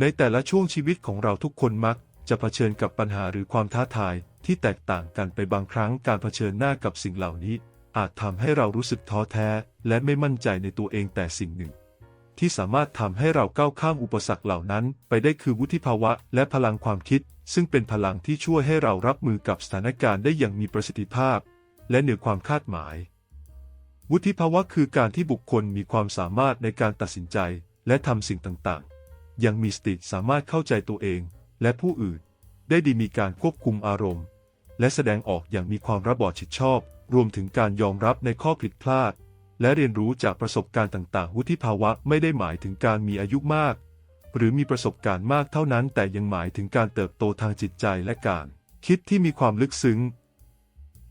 ในแต่ละช่วงชีวิตของเราทุกคนมัก จะเผชิญกับปัญหาหรือความท้าทายที่แตกต่างกันไปบางครั้งการเผชิญหน้ากับสิ่งเหล่านี้ อาจทำให้เรารู้สึกท้อแท้ และไม่มั่นใจในตัวเองแต่สิ่งหนึ่ง ที่สามารถทำให้เราก้าวข้ามอุปสรรคเหล่านั้น ไปได้คือวุฒิภาวะและพลังความคิด ซึ่งเป็นพลังที่ช่วยให้เรารับมือกับสถานการณ์ได้อย่างมีประสิทธิภาพ และเหนือความคาดหมาย วุฒิภาวะคือการที่บุคคลมีความสามารถในการตัดสินใจ และทำสิ่งต่าง ยังมีสติสามารถเข้าใจตัวเอง และผู้อื่น ได้ดีมีการควบคุมอารมณ์ และแสดงออกอย่างมีความรับผิดชอบ รวมถึงการยอมรับในข้อผิดพลาด และเรียนรู้จากประสบการณ์ต่าง ๆ วุฒิภาวะไม่ได้หมายถึงการมีอายุมาก หรือมีประสบการณ์มากเท่านั้นแต่ยังหมายถึงการเติบโตทางจิตใจและการ คิดที่มีความลึกซึ้ง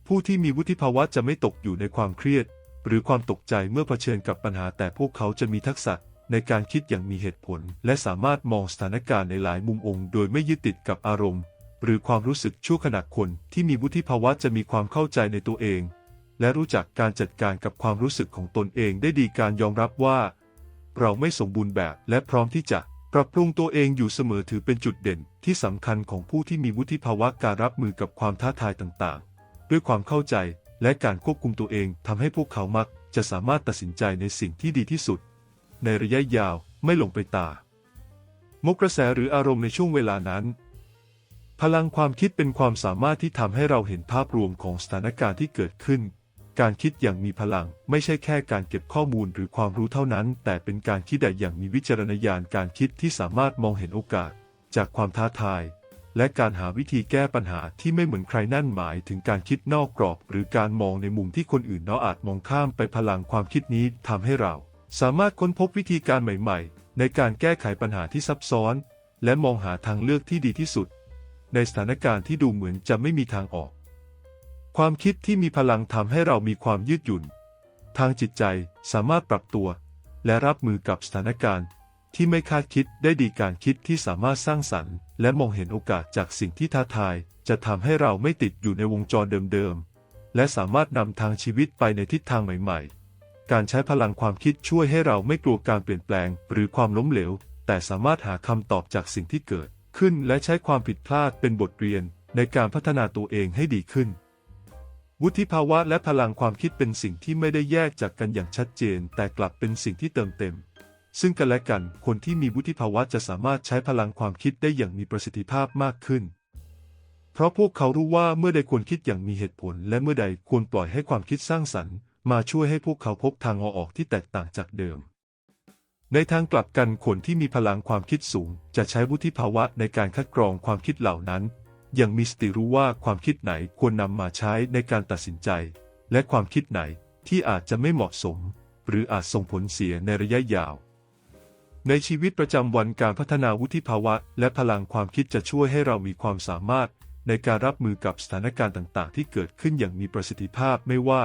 ผู้ที่มีวุฒิภาวะจะไม่ตกอยู่ในความเครียด หรือความตกใจเมื่อเผชิญกับปัญหาแต่พวกเขาจะมีทักษะ ในการคิดอย่างมีเหตุผล และสามารถมองสถานการณ์ในหลายมุมองค์ โดยไม่ยึดติดกับอารมณ์ หรือความรู้สึกชั่วขณะคนที่มีวุฒิภาวะจะมีความเข้าใจในตัวเอง และรู้จักการจัดการกับความรู้สึกของตนเองได้ดีการยอมรับว่า เราไม่สมบูรณ์แบบและพร้อมที่จะปรับปรุงตัวเองอยู่เสมอถือเป็นจุดเด่นที่สำคัญของผู้ที่มีวุฒิภาวะการรับมือกับความท้าทายต่างๆ ด้วยความเข้าใจและการควบคุมตัวเองทำให้พวกเขามักจะสามารถตัดสินใจในสิ่งที่ดีที่สุด ในระยะยาวไม่หลงไปตา มกกระแสหรืออารมณ์ในช่วงเวลานั้น พลังความคิดเป็นความสามารถที่ทำให้เราเห็นภาพรวมของสถานการณ์ที่เกิดขึ้น การคิดอย่างมีพลังไม่ใช่แค่การเก็บข้อมูลหรือความรู้เท่านั้น แต่เป็นการคิดได้อย่างมีวิจารณญาณการคิดที่สามารถมองเห็นโอกาส จากความท้าทายและการหาวิธีแก้ปัญหาที่ไม่เหมือนใครนั่นหมายถึงการคิดนอกกรอบ หรือการมองในมุมที่คนอื่นเนาะอาจมองข้ามไปพลังความคิดนี้ทำให้เรา สามารถค้นพบวิธีการใหม่ๆ ในการแก้ไขปัญหาที่ซับซ้อน และมองหาทางเลือกที่ดีที่สุด ในสถานการณ์ที่ดูเหมือนจะไม่มีทางออก ความคิดที่มีพลังทำให้เรามีความยืดหยุ่น ทางจิตใจสามารถปรับตัว และรับมือกับสถานการณ์ ที่ไม่คาดคิดได้ดีการคิดที่สามารถสร้างสรรค์ และมองเห็นโอกาสจากสิ่งที่ท้าทาย จะทำให้เราไม่ติดอยู่ในวงจรเดิมๆและสามารถนำทางชีวิตไปในทิศทางใหม่ ๆ การใช้พลังความคิดช่วยให้เราไม่กลัวการเปลี่ยนแปลง หรือความล้มเหลว แต่สามารถหาคำตอบจากสิ่งที่เกิด ขึ้นและใช้ความผิดพลาดเป็นบทเรียน ในการพัฒนาตัวเองให้ดีขึ้น วุฒิภาวะและพลังความคิดเป็นสิ่งที่ไม่ได้แยกจากกันอย่างชัดเจน แต่กลับเป็นสิ่งที่เติมเต็ม ซึ่งกันและกันคนที่มีวุฒิภาวะจะสามารถใช้พลังความคิดได้อย่างมีประสิทธิภาพมากขึ้นเพราะพวกเขารู้ว่าเมื่อใดควรคิดอย่างมีเหตุผล และเมื่อใดควรปล่อยให้ความคิดสร้างสรรค์ มาช่วยให้พวกเขาพบทางออกที่แตกต่างจากเดิม ในทางกลับกันคนที่มีพลังความคิดสูง จะใช้วุฒิภาวะในการคัดกรองความคิดเหล่านั้นยังมีสติรู้ว่าความคิดไหนควรนำมาใช้ในการตัดสินใจ และความคิดไหนที่อาจจะไม่เหมาะสม หรืออาจส่งผลเสียในระยะยาว ในชีวิตประจำวันการพัฒนาวุฒิภาวะ และพลังความคิดจะช่วยให้เรามีความสามารถในการรับมือกับสถานการณ์ต่าง ๆ ที่เกิดขึ้นอย่างมีประสิทธิภาพไม่ว่า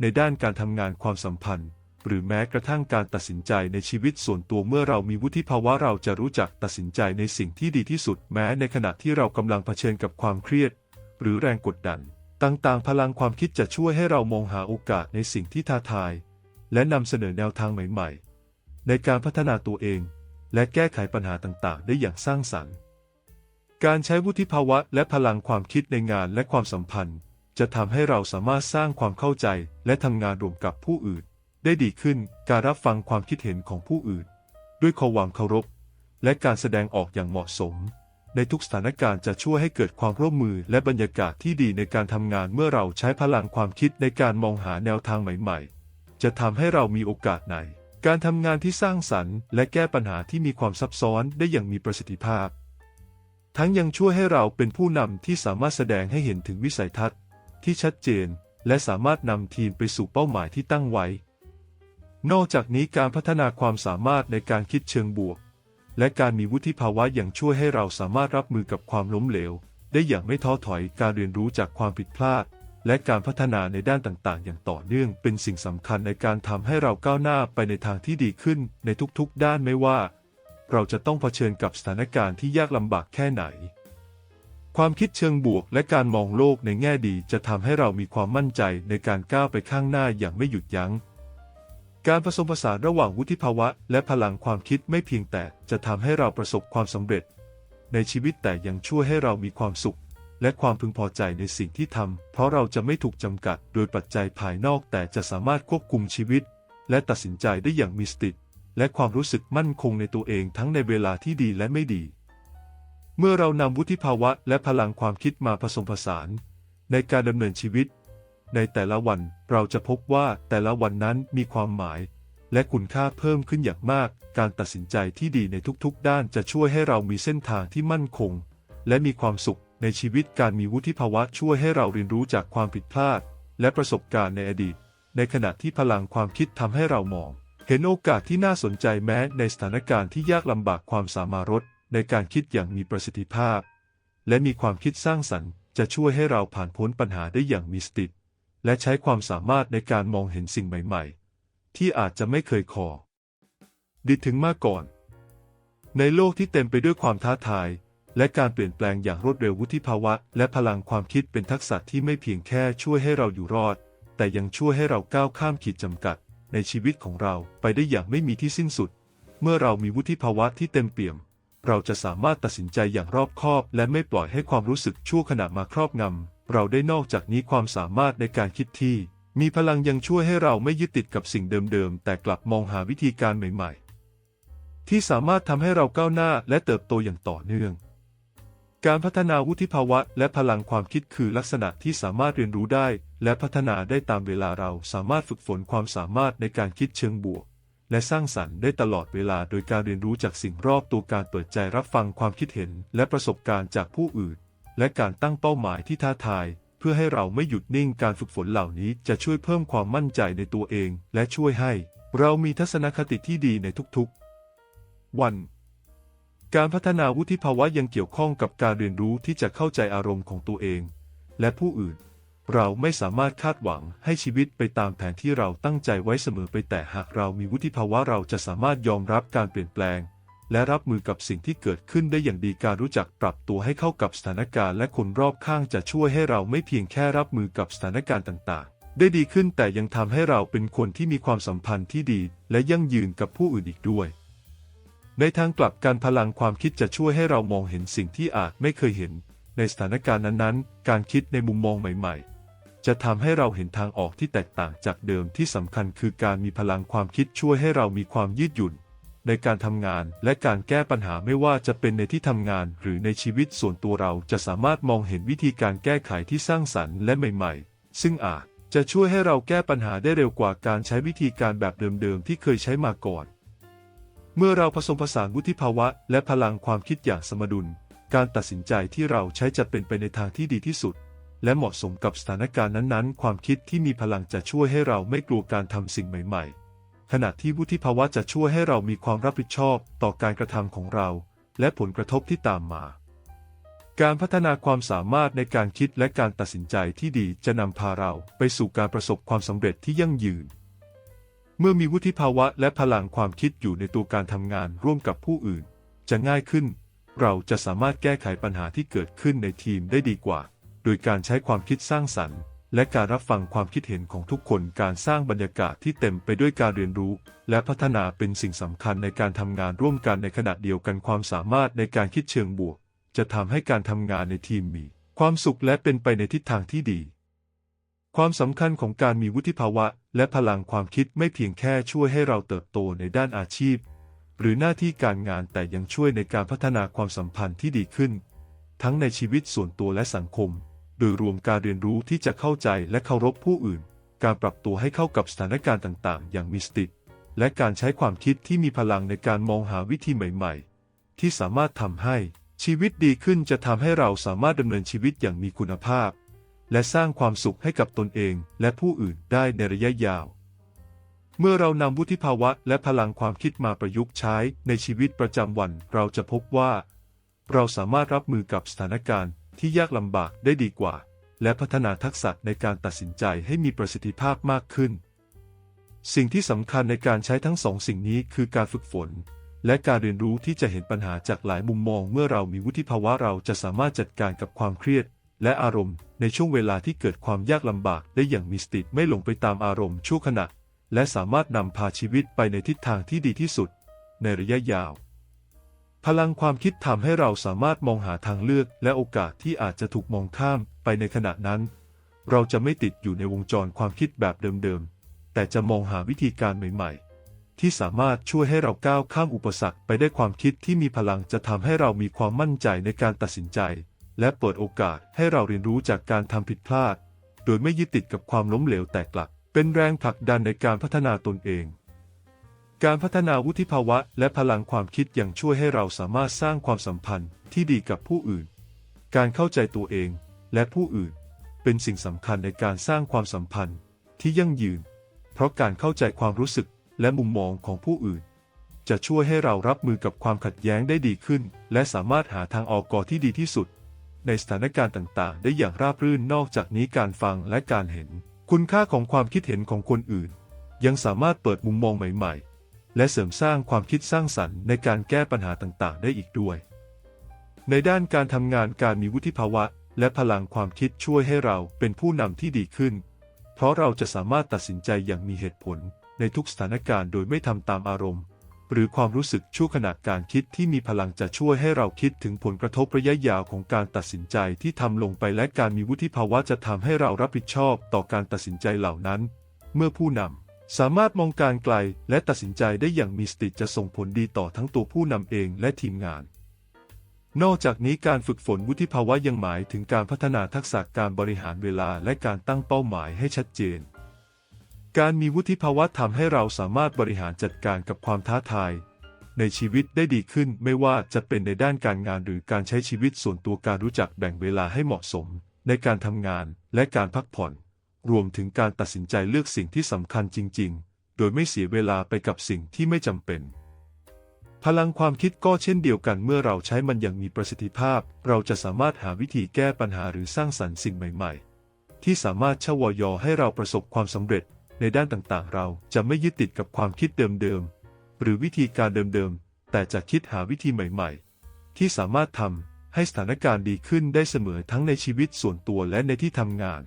ในด้านการทำงานความสัมพันธ์ หรือแม้กระทั่งการตัดสินใจในชีวิตส่วนตัวเมื่อเรามีวุฒิภาวะเราจะรู้จักตัดสินใจในสิ่งที่ดีที่สุด แม้ในขณะที่เรากำลังเผชิญกับความเครียด หรือแรงกดดัน ต่างๆ พลังความคิดจะช่วยให้เรามองหาโอกาสในสิ่งที่ท้าทาย และนำเสนอแนวทางใหม่ ๆ ในการพัฒนาตัวเอง และแก้ไขปัญหาต่างๆ ได้อย่างสร้างสรรค์ การใช้วุฒิภาวะและพลังความคิดในงานและความสัมพันธ์ จะทำให้เราสามารถสร้างความเข้าใจและทำงานร่วมกับผู้อื่น ได้ดีขึ้นการรับฟังความคิดเห็นของผู้อื่น ด้วยความเคารพ และการแสดงออกอย่างเหมาะสม ในทุกสถานการณ์จะช่วยให้เกิดความร่วมมือและบรรยากาศที่ดีในการทำงานเมื่อเราใช้พลังความคิดในการมองหาแนวทางใหม่ ๆ จะทำให้เรามีโอกาสในการทำงานที่สร้างสรรค์ และแก้ปัญหาที่มีความซับซ้อนได้อย่างมีประสิทธิภาพ ทั้งยังช่วยให้เราเป็นผู้นำที่สามารถแสดงให้เห็นถึงวิสัยทัศน์ ที่ชัดเจน และสามารถนำทีมไปสู่เป้าหมายที่ตั้งไว้ นอกจากนี้การพัฒนาความสามารถในการคิดเชิงบวก และการมีวุฒิภาวะอย่างช่วยให้เราสามารถรับมือกับความล้มเหลว ได้อย่างไม่ท้อถอยการเรียนรู้จากความผิดพลาด และการพัฒนาในด้านต่างๆ อย่างต่อเนื่อง เป็นสิ่งสำคัญในการทำให้เราก้าวหน้าไปในทางที่ดีขึ้นในทุกๆ ด้านไม่ว่า เราจะต้องเผชิญกับสถานการณ์ที่ยากลำบากแค่ไหน ความคิดเชิงบวกและการมองโลกในแง่ดีจะทำให้เรามีความมั่นใจในการก้าวไปข้างหน้าอย่างไม่หยุดยัง้ง การผสมผสานระหว่างวุฒิภาวะ และพลังความคิดไม่เพียงแต่จะทำให้เราประสบความสำเร็จ ในชีวิตแต่ยังช่วยให้เรามีความสุข และความพึงพอใจในสิ่งที่ทำเพราะเราจะไม่ถูกจำกัดโดยปัจจัยภายนอกแต่จะสามารถควบคุมชีวิต และตัดสินใจได้อย่างมีสติและความรู้สึกมั่นคงในตัวเองทั้งในเวลาที่ดีและไม่ดี เมื่อเรานำวุฒิภาวะและพลังความคิดมาผสมผสาน ในการดำเนินชีวิต ในแต่ละวันเราจะพบว่าแต่ละวันนั้นมีความหมาย และคุณค่าเพิ่มขึ้นอย่างมาก การตัดสินใจที่ดีในทุกๆ ด้านจะช่วยให้เรามีเส้นทางที่มั่นคง และมีความสุขในชีวิตการมีวุฒิภาวะช่วยให้เราเรียนรู้จากความผิดพลาด และประสบการณ์ในอดีต ในขณะที่พลังความคิดทำให้เรามอง เห็นโอกาสที่น่าสนใจแม้ในสถานการณ์ที่ยากลำบากความสามารถ ในการคิดอย่างมีประสิทธิภาพ และมีความคิดสร้างสรรค์ จะช่วยให้เราผ่านพ้นปัญหาได้อย่างมีสติและใช้ความสามารถในการมองเห็นสิ่งใหม่ ๆ ที่อาจจะไม่เคยขอดีถึงมาก่อน ในโลกที่เต็มไปด้วยความท้าทาย และการเปลี่ยนแปลงอย่างรวดเร็ววุฒิภาวะ และพลังความคิดเป็นทักษะที่ไม่เพียงแค่ช่วยให้เราอยู่รอด แต่ยังช่วยให้เราก้าวข้ามขีดจำกัด ในชีวิตของเราไปได้อย่างไม่มีที่สิ้นสุด เมื่อเรามีวุฒิภาวะที่เต็มเปี่ยม เราจะสามารถตัดสินใจอย่างรอบคอบ และไม่ปล่อยให้ความรู้สึกชั่วขณะมาครอบงำ เราได้นอกจากนี้ความสามารถในการคิดที่ มีพลังยังช่วยให้เราไม่ยึดติดกับสิ่งเดิมๆ แต่กลับมองหาวิธีการใหม่ ๆ ที่สามารถทำให้เราก้าวหน้าและเติบโตอย่างต่อเนื่อง การพัฒนาวุฒิภาวะ และพลังความคิดคือลักษณะที่สามารถเรียนรู้ได้ และพัฒนาได้ตามเวลาเราสามารถฝึกฝนความสามารถในการคิดเชิงบวก และสร้างสรรค์ได้ตลอดเวลาโดยการเรียนรู้จากสิ่งรอบตัวการเปิดใจรับฟังความคิดเห็นและประสบการณ์จากผู้อื่น และการตั้งเป้าหมายที่ท้าทาย เพื่อให้เราไม่หยุดนิ่งการฝึกฝนเหล่านี้จะช่วยเพิ่มความมั่นใจในตัวเอง และช่วยให้ เรามีทัศนคติที่ดีในทุกๆ วันการพัฒนาวุฒิภาวะยังเกี่ยวข้องกับการเรียนรู้ที่จะเข้าใจอารมณ์ของตัวเอง และผู้อื่น เราไม่สามารถคาดหวังให้ชีวิตไปตามแผนที่เราตั้งใจไว้เสมอไปแต่หากเรามีวุฒิภาวะเราจะสามารถยอมรับการเปลี่ยนแปลง และรับมือกับสิ่งที่เกิดขึ้นได้อย่างดีการรู้จักปรับตัวให้เข้ากับสถานการณ์และคนรอบข้างจะช่วยให้เราไม่เพียงแค่รับมือกับสถานการณ์ต่าง ๆ ได้ดีขึ้นแต่ยังทำให้เราเป็นคนที่มีความสัมพันธ์ที่ดี และยั่งยืนกับผู้อื่นอีกด้วย ในทางกลับการพลังความคิดจะช่วยให้เรามองเห็นสิ่งที่อาจไม่เคยเห็น ในสถานการณ์นั้นๆ การคิดในมุมมองใหม่ ๆ จะทำให้เราเห็นทางออกที่แตกต่างจากเดิมที่สำคัญคือการมีพลังความคิดช่วยให้เรามีความยืดหยุ่น ในการทำงานและการแก้ปัญหาไม่ว่าจะเป็นในที่ทำงานหรือในชีวิตส่วนตัวเราจะสามารถมองเห็นวิธีการแก้ไขที่สร้างสรรค์และใหม่ๆ ซึ่งอาจจะช่วยให้เราแก้ปัญหาได้เร็วกว่าการใช้วิธีการแบบเดิมๆที่เคยใช้มาก่อน เมื่อเราผสมผสานวุฒิภาวะ และพลังความคิดอย่างสมดุล การตัดสินใจที่เราใช้จะเป็นไปในทางที่ดีที่สุด และเหมาะสมกับสถานการณ์นั้นๆ ความคิดที่มีพลังจะช่วยให้เราไม่กลัวการทำสิ่งใหม่ ๆ ขณะที่วุฒิภาวะจะช่วยให้เรามีความรับผิดชอบต่อการกระทำของเรา และผลกระทบที่ตามมา การพัฒนาความสามารถในการคิดและการตัดสินใจที่ดีจะนำพาเราไปสู่การประสบความสำเร็จที่ยั่งยืน เมื่อมีวุฒิภาวะและพลังความคิดอยู่ในตัวการทำงานร่วมกับผู้อื่น จะง่ายขึ้น เราจะสามารถแก้ไขปัญหาที่เกิดขึ้นในทีมได้ดีกว่า โดยการใช้ความคิดสร้างสรรค์ และการรับฟังความคิดเห็นของทุกคนการสร้างบรรยากาศที่เต็มไปด้วยการเรียนรู้ และพัฒนาเป็นสิ่งสำคัญในการทำงานร่วมกันในขณะเดียวกันความสามารถในการคิดเชิงบวก จะทำให้การทำงานในทีมมี ความสุขและเป็นไปในทิศทางที่ดี ความสำคัญของการมีวุฒิภาวะ และพลังความคิดไม่เพียงแค่ช่วยให้เราเติบโตในด้านอาชีพ หรือหน้าที่การงานแต่ยังช่วยในการพัฒนาความสัมพันธ์ที่ดีขึ้น ทั้งในชีวิตส่วนตัวและสังคม โดยรวมการเรียนรู้ที่จะเข้าใจและเคารพผู้อื่น การปรับตัวให้เข้ากับสถานการณ์ต่างๆ อย่างมีสติและการใช้ความคิดที่มีพลังในการมองหาวิธีใหม่ ๆ ที่สามารถทำให้ชีวิตดีขึ้นจะทำให้เราสามารถดำเนินชีวิตอย่างมีคุณภาพ และสร้างความสุขให้กับตนเองและผู้อื่นได้ในระยะยาว เมื่อเรานำวุฒิภาวะและพลังความคิดมาประยุกต์ใช้ในชีวิตประจำวัน เราจะพบว่า เราสามารถรับมือกับสถานการณ์ ที่ยากลำบากได้ดีกว่า และพัฒนาทักษะในการตัดสินใจให้มีประสิทธิภาพมากขึ้น สิ่งที่สำคัญในการใช้ทั้งสองสิ่งนี้คือการฝึกฝน และการเรียนรู้ที่จะเห็นปัญหาจากหลายมุมมอง เมื่อเรามีวุฒิภาวะเราจะสามารถจัดการกับความเครียด และอารมณ์ในช่วงเวลาที่เกิดความยากลำบากได้อย่างมีสติไม่หลงไปตามอารมณ์ชั่วขณะและสามารถนำพาชีวิตไปในทิศทางที่ดีที่สุด ในระยะยาว พลังความคิดทำให้เราสามารถมองหาทางเลือกและโอกาสที่อาจจะถูกมองข้ามไปในขณะนั้น เราจะไม่ติดอยู่ในวงจรความคิดแบบเดิมๆ แต่จะมองหาวิธีการใหม่ๆ ที่สามารถช่วยให้เราก้าวข้ามอุปสรรคไปได้ความคิดที่มีพลังจะทำให้เรามีความมั่นใจในการตัดสินใจ และเปิดโอกาสให้เราเรียนรู้จากการทำผิดพลาด โดยไม่ยึดติดกับความล้มเหลวแต่กลับ เป็นแรงผลักดันในการพัฒนาตนเอง การพัฒนาวุฒิภาวะและพลังความคิดยังช่วยให้เราสามารถสร้างความสัมพันธ์ที่ดีกับผู้อื่น การเข้าใจตัวเองและผู้อื่น เป็นสิ่งสำคัญในการสร้างความสัมพันธ์ที่ยั่งยืน เพราะการเข้าใจความรู้สึกและมุมมองของผู้อื่น จะช่วยให้เรารับมือกับความขัดแย้งได้ดีขึ้น และสามารถหาทางออกก่อที่ดีที่สุด ในสถานการณ์ต่างๆ ได้อย่างราบรื่นนอกจากนี้การฟังและการเห็น คุณค่าของความคิดเห็นของคนอื่น ยังสามารถเปิดมุมมองใหม่ ๆ และเสริมสร้างความคิดสร้างสรรค์ในการแก้ปัญหาต่างๆ ได้อีกด้วย ในด้านการทำงานการมีวุฒิภาวะ และพลังความคิดช่วยให้เราเป็นผู้นำที่ดีขึ้น เพราะเราจะสามารถตัดสินใจอย่างมีเหตุผลในทุกสถานการณ์โดยไม่ทำตามอารมณ์ หรือความรู้สึกชั่วขณะการคิดที่มีพลังจะช่วยให้เราคิดถึงผลกระทบระยะยาวของการตัดสินใจที่ทำลงไปและการมีวุฒิภาวะจะทำให้เรารับผิดชอบต่อการตัดสินใจเหล่านั้น เมื่อผู้นำ สามารถมองการไกลและตัดสินใจได้อย่างมีสติจะส่งผลดีต่อทั้งตัวผู้นำเองและทีมงาน นอกจากนี้การฝึกฝนวุฒิภาวะยังหมายถึงการพัฒนาทักษะการบริหารเวลาและการตั้งเป้าหมายให้ชัดเจน การมีวุฒิภาวะทำให้เราสามารถบริหารจัดการกับความท้าทาย ในชีวิตได้ดีขึ้นไม่ว่าจะเป็นในด้านการงานหรือการใช้ชีวิตส่วนตัวการรู้จักแบ่งเวลาให้เหมาะสม ในการทำงานและการพักผ่อน รวมถึงการตัดสินใจเลือกสิ่งที่สำคัญจริง ๆ โดยไม่เสียเวลาไปกับสิ่งที่ไม่จำเป็น พลังความคิดก็เช่นเดียวกันเมื่อเราใช้มันอย่างมีประสิทธิภาพ เราจะสามารถหาวิธีแก้ปัญหาหรือสร้างสรรค์สิ่งใหม่ ๆ ที่สามารถชวอยอให้เราประสบความสำเร็จในด้านต่างๆ เราจะไม่ยึดติดกับความคิดเดิมๆ หรือวิธีการเดิมๆ แต่จะคิดหาวิธีใหม่ๆ ที่สามารถทำให้สถานการณ์ดีขึ้นได้เสมอทั้งในชีวิตส่วนตัวและในที่ทำงาน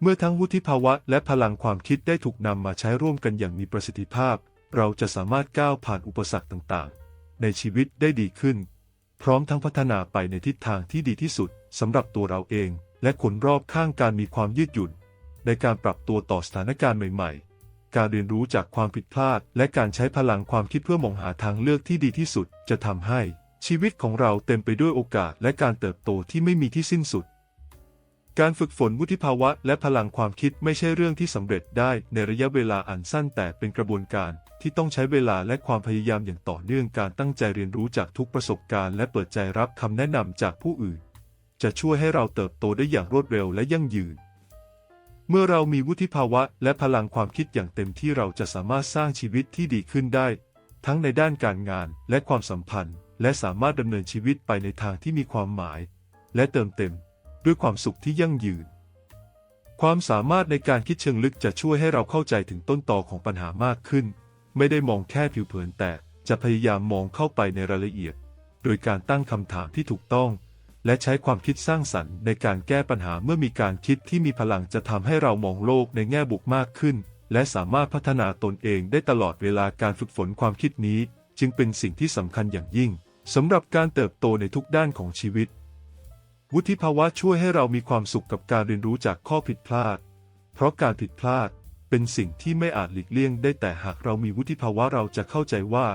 เมื่อทั้งวุฒิภาวะและพลังความคิดได้ถูกนำมาใช้ร่วมกันอย่างมีประสิทธิภาพ เราจะสามารถก้าวผ่านอุปสรรคต่างๆ ในชีวิตได้ดีขึ้น พร้อมทั้งพัฒนาไปในทิศทางที่ดีที่สุดสำหรับตัวเราเอง และคนรอบข้างการมีความยืดหยุ่น ในการปรับตัวต่อสถานการณ์ใหม่ ๆ การเรียนรู้จากความผิดพลาด และการใช้พลังความคิดเพื่อมองหาทางเลือกที่ดีที่สุด จะทำให้ชีวิตของเราเต็มไปด้วยโอกาสและการเติบโตที่ไม่มีที่สิ้นสุด การฝึกฝนวุฒิภาวะและพลังความคิดไม่ใช่เรื่องที่สำเร็จได้ในระยะเวลาอันสั้นแต่เป็นกระบวนการที่ต้องใช้เวลาและความพยายามอย่างต่อเนื่องการตั้งใจเรียนรู้จากทุกประสบการณ์และเปิดใจรับคำแนะนำจากผู้อื่น จะช่วยให้เราเติบโตได้อย่างรวดเร็วและยั่งยืน เมื่อเรามีวุฒิภาวะและพลังความคิดอย่างเต็มที่เราจะสามารถสร้างชีวิตที่ดีขึ้นได้ ทั้งในด้านการงานและความสัมพันธ์ และสามารถดำเนินชีวิตไปในทางที่มีความหมาย และเติมเต็ม ด้วยความสุขที่ยั่งยืน ความสามารถในการคิดเชิงลึกจะช่วยให้เราเข้าใจถึงต้นตอของปัญหามากขึ้น ไม่ได้มองแค่ผิวเผินแต่จะพยายามมองเข้าไปในรายละเอียด โดยการตั้งคำถามที่ถูกต้อง และใช้ความคิดสร้างสรรค์ในการแก้ปัญหาเมื่อมีการคิดที่มีพลังจะทำให้เรามองโลกในแง่บวกมากขึ้น และสามารถพัฒนาตนเองได้ตลอดเวลาการฝึกฝนความคิดนี้ จึงเป็นสิ่งที่สำคัญอย่างยิ่งสำหรับการเติบโตในทุกด้านของชีวิต วุฒิภาวะช่วยให้เรามีความสุขกับการเรียนรู้จากข้อผิดพลาด เพราะการผิดพลาดเป็นสิ่งที่ไม่อาจหลีกเลี่ยงได้แต่หากเรามีวุฒิภาวะเราจะเข้าใจว่า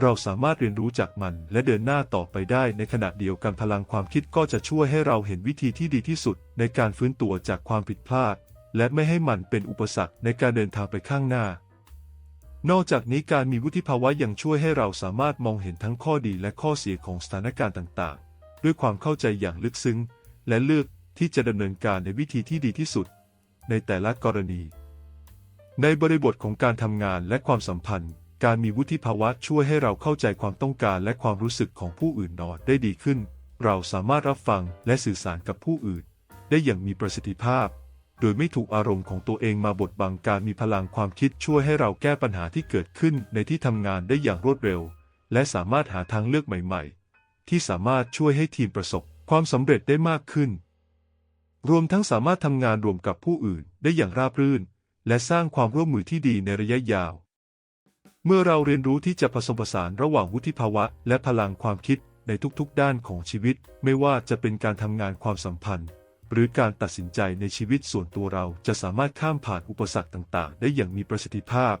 เราสามารถเรียนรู้จากมันและเดินหน้าต่อไปได้ในขณะเดียวกันพลังความคิดก็จะช่วยให้เราเห็นวิธีที่ดีที่สุดในการฟื้นตัวจากความผิดพลาด และไม่ให้มันเป็นอุปสรรคในการเดินทางไปข้างหน้า นอกจากนี้การมีวุฒิภาวะยังช่วยให้เราสามารถมองเห็นทั้งข้อดีและข้อเสียของสถานการณ์ต่างๆ ด้วยความเข้าใจอย่างลึกซึ้ง และเลือกที่จะดำเนินการในวิธีที่ดีที่สุด ในแต่ละกรณี ในบริบทของการทำงานและความสัมพันธ์ การมีวุฒิภาวะช่วยให้เราเข้าใจความต้องการและความรู้สึกของผู้อื่นนอดได้ดีขึ้น เราสามารถรับฟังและสื่อสารกับผู้อื่น ได้อย่างมีประสิทธิภาพ โดยไม่ถูกอารมณ์ของตัวเองมาบดบังการมีพลังความคิดช่วยให้เราแก้ปัญหาที่เกิดขึ้นในที่ทำงานได้อย่างรวดเร็ว และสามารถหาทางเลือกใหม่ ๆ ที่สามารถช่วยให้ทีมประสบความสำเร็จได้มากขึ้น รวมทั้งสามารถทำงานรวมกับผู้อื่นได้อย่างราบรื่น และสร้างความร่วมมือที่ดีในระยะยาว เมื่อเราเรียนรู้ที่จะผสมผสานระหว่างวุฒิภาวะ และพลังความคิดในทุกๆ ด้านของชีวิต ไม่ว่าจะเป็นการทำงานความสัมพันธ์ หรือการตัดสินใจในชีวิตส่วนตัวเราจะสามารถข้ามผ่านอุปสรรคต่าง ๆ ได้อย่างมีประสิทธิภาพ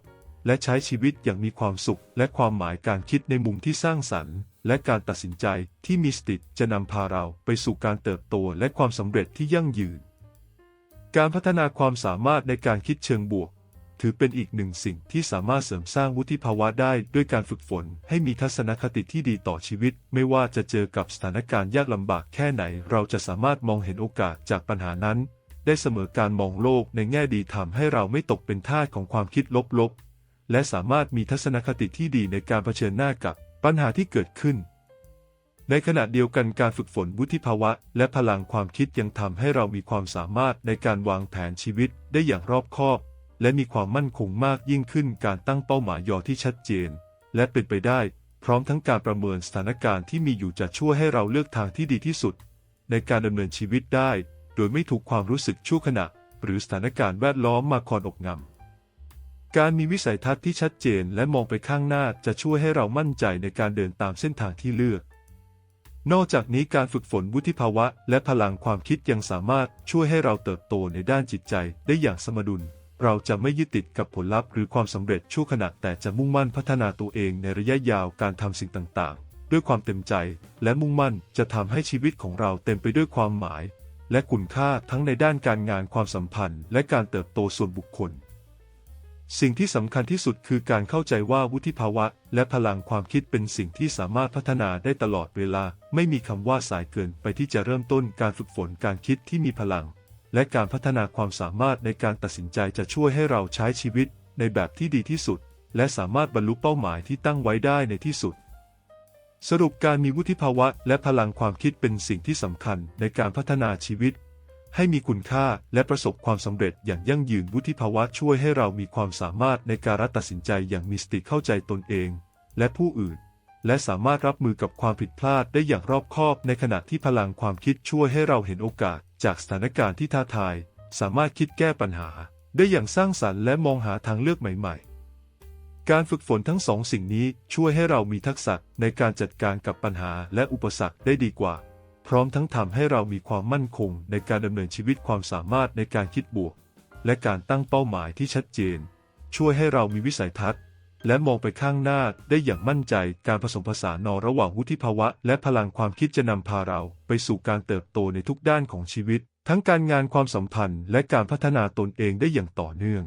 และใช้ชีวิตอย่างมีความสุข และความหมายการคิดในมุมที่สร้างสรรค์ และการตัดสินใจที่มีสติจะนำพาเราไปสู่การเติบโตและความสำเร็จที่ยั่งยืน การพัฒนาความสามารถในการคิดเชิงบวก ถือเป็นอีกหนึ่งสิ่งที่สามารถเสริมสร้างวุฒิภาวะได้ด้วยการฝึกฝน ให้มีทัศนคติที่ดีต่อชีวิต ไม่ว่าจะเจอกับสถานการณ์ยากลำบากแค่ไหน เราจะสามารถมองเห็นโอกาสจากปัญหานั้น ได้เสมอการมองโลกในแง่ดีทำให้เราไม่ตกเป็นทาสของความคิดลบๆและสามารถมีทัศนคติที่ดีในการเผชิญหน้ากับ ปัญหาที่เกิดขึ้น ในขณะเดียวกันการฝึกฝนวุฒิภาวะ และพลังความคิดยังทำให้เรามีความสามารถในการวางแผนชีวิตได้อย่างรอบคอบ และมีความมั่นคงมากยิ่งขึ้นการตั้งเป้าหมายยอที่ชัดเจน และเป็นไปได้ พร้อมทั้งการประเมินสถานการณ์ที่มีอยู่จะช่วยให้เราเลือกทางที่ดีที่สุด ในการดำเนินชีวิตได้ โดยไม่ถูกความรู้สึกชั่วขณะ หรือสถานการณ์แวดล้อมมาคอนอกงำ การมีวิสัยทัศน์ที่ชัดเจนและมองไปข้างหน้าจะช่วยให้เรามั่นใจในการเดินตามเส้นทางที่เลือก นอกจากนี้การฝึกฝนวุฒิภาวะ และพลังความคิดยังสามารถช่วยให้เราเติบโตในด้านจิตใจได้อย่างสมดุล เราจะไม่ยึดติดกับผลลัพธ์หรือความสำเร็จชั่วขณะแต่จะมุ่งมั่นพัฒนาตัวเองในระยะยาวการทำสิ่งต่างๆ ด้วยความเต็มใจ และมุ่งมั่นจะทำให้ชีวิตของเราเต็มไปด้วยความหมาย และคุณค่าทั้งในด้านการงานความสัมพันธ์ และการเติบโตส่วนบุคคล สิ่งที่สำคัญที่สุดคือการเข้าใจว่าวุฒิภาวะ และพลังความคิดเป็นสิ่งที่สามารถพัฒนาได้ตลอดเวลา ไม่มีคำว่าสายเกินไปที่จะเริ่มต้นการฝึกฝนการคิดที่มีพลัง และการพัฒนาความสามารถในการตัดสินใจจะช่วยให้เราใช้ชีวิตในแบบที่ดีที่สุด และสามารถบรรลุเป้าหมายที่ตั้งไว้ได้ในที่สุด สรุปการมีวุฒิภาวะ และพลังความคิดเป็นสิ่งที่สำคัญในการพัฒนาชีวิต ให้มีคุณค่าและประสบความสำเร็จอย่างยั่งยืนวุฒิภาวะช่วยให้เรามีความสามารถในการตัดสินใจอย่างมีสติเข้าใจตนเอง และผู้อื่น และสามารถรับมือกับความผิดพลาดได้อย่างรอบคอบ ในขณะที่พลังความคิดช่วยให้เราเห็นโอกาส จากสถานการณ์ที่ท้าทาย สามารถคิดแก้ปัญหา ได้อย่างสร้างสรรค์และมองหาทางเลือกใหม่ ๆ การฝึกฝนทั้งสองสิ่งนี้ช่วยให้เรามีทักษะในการจัดการกับปัญหาและอุปสรรคได้ดีกว่า พร้อมทั้งทำให้เรามีความมั่นคงในการดำเนินชีวิตความสามารถในการคิดบวก และการตั้งเป้าหมายที่ชัดเจน ช่วยให้เรามีวิสัยทัศน์ และมองไปข้างหน้าได้อย่างมั่นใจการผสมผสานนอระหว่างวุฒิภาวะ และพลังความคิดจะนำพาเราไปสู่การเติบโตในทุกด้านของชีวิต ทั้งการงานความสัมพันธ์ และการพัฒนาตนเองได้อย่างต่อเนื่อง